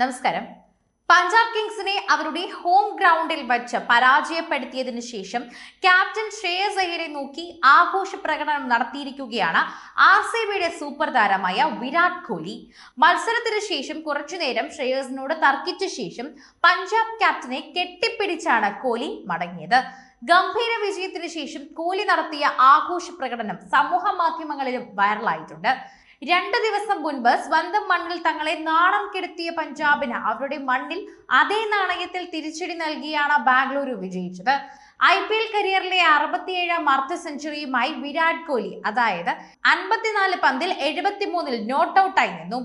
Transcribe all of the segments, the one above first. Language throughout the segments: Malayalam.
നമസ്കാരം. പഞ്ചാബ് കിങ്സിനെ അവരുടെ ഹോം ഗ്രൗണ്ടിൽ വച്ച് പരാജയപ്പെടുത്തിയതിനു ശേഷം ക്യാപ്റ്റൻ ശ്രേയസ് അയ്യരെ നോക്കി ആഘോഷ പ്രകടനം നടത്തിയിരിക്കുകയാണ് ആർ സി ബിയുടെ സൂപ്പർ താരമായ വിരാട് കോഹ്ലി മത്സരത്തിന് ശേഷം കുറച്ചുനേരം ശ്രേയസിനോട് തർക്കിച്ച ശേഷം പഞ്ചാബ് ക്യാപ്റ്റനെ കെട്ടിപ്പിടിച്ചാണ് കോഹ്ലി മടങ്ങിയത്. ഗംഭീര വിജയത്തിന് ശേഷം കോഹ്ലി നടത്തിയ ആഘോഷ പ്രകടനം സമൂഹ മാധ്യമങ്ങളിലും വൈറലായിട്ടുണ്ട്. രണ്ട് ദിവസം മുൻപ് സ്വന്തം മണ്ണിൽ തങ്ങളെ നാണം കെടുത്തിയ പഞ്ചാബിന് അവരുടെ മണ്ണിൽ അതേ നാണയത്തിൽ തിരിച്ചടി നൽകിയാണ് ബാംഗ്ലൂരു വിജയിച്ചത്. ഐ പി എൽ കരിയറിലെ അറുപത്തിയേഴാം അർദ്ധ സെഞ്ചുറിയുമായി വിരാട് കോഹ്ലി അതായത് അൻപത്തിനാല് പന്തിൽ എഴുപത്തിമൂന്നിൽ നോട്ട് ഔട്ടായി നിന്നു.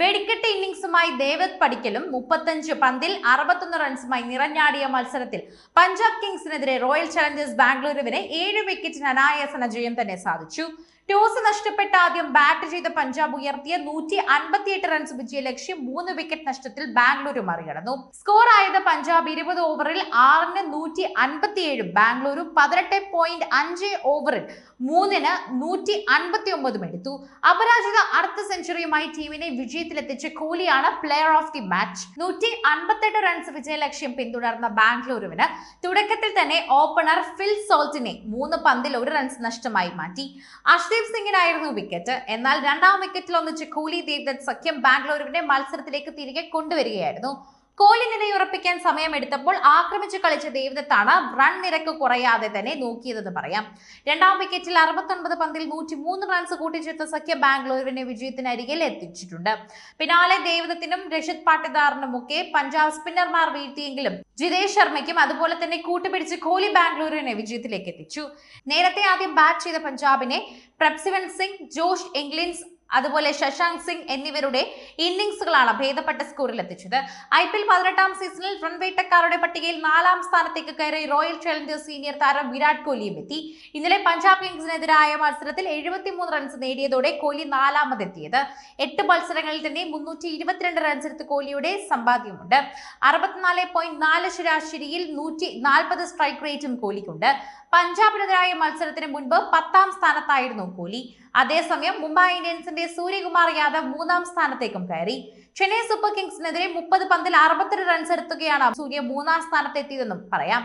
വെടിക്കെട്ട് ഇന്നിംഗ്സുമായി ദേവത് പടിക്കലും മുപ്പത്തഞ്ച് പന്തിൽ അറുപത്തൊന്ന് റൺസുമായി നിറഞ്ഞാടിയ മത്സരത്തിൽ പഞ്ചാബ് കിങ്സിനെതിരെ റോയൽ ചലഞ്ചേഴ്സ് ബാംഗ്ലൂരുവിനെ ഏഴ് വിക്കറ്റിന് അനായാസന ജയം തന്നെ സാധിച്ചു. ടോസ് നഷ്ടപ്പെട്ട ആദ്യം ബാറ്റ് ചെയ്ത പഞ്ചാബ് ഉയർത്തിയ നൂറ്റി അൻപത്തിയെട്ട് റൺസ് വിജയ ലക്ഷ്യം മൂന്ന് വിക്കറ്റ് നഷ്ടത്തിൽ ബാംഗ്ലൂരു മറികടന്നു. സ്കോർ ആയത് പഞ്ചാബ് ഇരുപത് ഓവറിൽ ആറിന് നൂറ്റി അൻപത്തിയേഴും ബാംഗ്ലൂരു പതിനെട്ട് പോയിന്റ് അഞ്ച് ഓവറിൽ മൂന്നിന് നൂറ്റി അൻപത്തി ഒമ്പതും എടുത്തു. അപരാജിത അർദ്ധ സെഞ്ചുറിയുമായി ടീമിനെ വിജയത്തിലെത്തിച്ച കോഹ്ലിയാണ് പ്ലെയർ ഓഫ് ദി മാച്ച് നൂറ്റി അൻപത്തെട്ട് റൺസ് വിജയ ലക്ഷ്യം പിന്തുടർന്ന ബാംഗ്ലൂരുവിന് തുടക്കത്തിൽ തന്നെ ഓപ്പണർ ഫിൽ സോൾട്ടിനെ മൂന്ന് പന്തിൽ ഒരു റൺസ് നഷ്ടമായി മാറ്റി. അർഷ്ദീപ് സിംഗിനായിരുന്നു വിക്കറ്റ് എന്നാൽ രണ്ടാം വിക്കറ്റിൽ ഒന്നിച്ച് കൂലി ദേവ്ദത്ത് സഖ്യം ബാംഗ്ലൂരുവിനെ മത്സരത്തിലേക്ക് തിരികെ കൊണ്ടുവരികയായിരുന്നു. കോഹ്ലി നിലയുറപ്പിക്കാൻ സമയമെടുത്തപ്പോൾ ആക്രമിച്ചു കളിച്ച ദേവദത്താണ് റൺ നിരക്ക് കുറയാതെ തന്നെ നോക്കിയതെന്ന് പറയാം. രണ്ടാം വിക്കറ്റിൽ അറുപത്തൊൻപത് പന്തിൽ നൂറ്റി മൂന്ന് റൺസ് കൂട്ടിച്ചേർത്ത സഖ്യ ബാംഗ്ലൂരിനെ വിജയത്തിനരികിൽ എത്തിച്ചിട്ടുണ്ട്. പിന്നാലെ ദേവദത്തിനും രഷിത് പാട്ടിദാറിനുമൊക്കെ പഞ്ചാബ് സ്പിന്നർമാർ വീഴ്ത്തിയെങ്കിലും ജിതേഷ് ശർമ്മയ്ക്കും അതുപോലെ തന്നെ കൂട്ടുപിടിച്ച് കോഹ്ലി ബാംഗ്ലൂരിനെ വിജയത്തിലേക്ക് എത്തിച്ചു. നേരത്തെ ആദ്യം ബാറ്റ് ചെയ്ത പഞ്ചാബിനെ പ്രപ്സിവൻ സിംഗ് ജോഷ് ഇംഗ്ലിൻസ് അതുപോലെ ശശാങ്ക് സിംഗ് എന്നിവരുടെ ഇന്നിംഗ്സുകളാണ് ഭേദപ്പെട്ട സ്കോറിൽ എത്തിച്ചത് ഐ പി എൽ പതിനെട്ടാം സീസണിൽ റൺ വേട്ടക്കാരുടെ പട്ടികയിൽ നാലാം സ്ഥാനത്തേക്ക് കയറി റോയൽ ചലഞ്ചേഴ്സ് സീനിയർ താരം വിരാട് കോഹ്ലിയും എത്തി. ഇന്നലെ പഞ്ചാബ് കിങ്സിനെതിരായ മത്സരത്തിൽ എഴുപത്തിമൂന്ന് റൺസ് നേടിയതോടെ കോഹ്ലി നാലാമതെത്തിയത്. എട്ട് മത്സരങ്ങളിൽ തന്നെ മുന്നൂറ്റി ഇരുപത്തിരണ്ട് റൺസ് എടുത്ത് കോഹ്ലിയുടെ സമ്പാദ്യമുണ്ട്. അറുപത്തിനാല് പോയിന്റ് നാല് ശരാശരിയിൽ നൂറ്റി നാൽപ്പത് സ്ട്രൈക്ക് റേറ്റും കോഹ്ലിക്കുണ്ട്. പഞ്ചാബിനെതിരായ മത്സരത്തിന് മുൻപ് പത്താം സ്ഥാനത്തായിരുന്നു കോഹ്ലി. അതേസമയം മുംബൈ ഇന്ത്യൻസിന്റെ സൂര്യകുമാർ യാദവ് മൂന്നാം സ്ഥാനത്തേക്കും കയറി. ചെന്നൈ സൂപ്പർ കിങ്സിനെതിരെ മുപ്പത് പന്തിൽ അറുപത്തിരണ്ട് റൺസ് എടുത്തുകയാണ് സൂര്യ മൂന്നാം സ്ഥാനത്തെത്തിയതെന്നും പറയാം.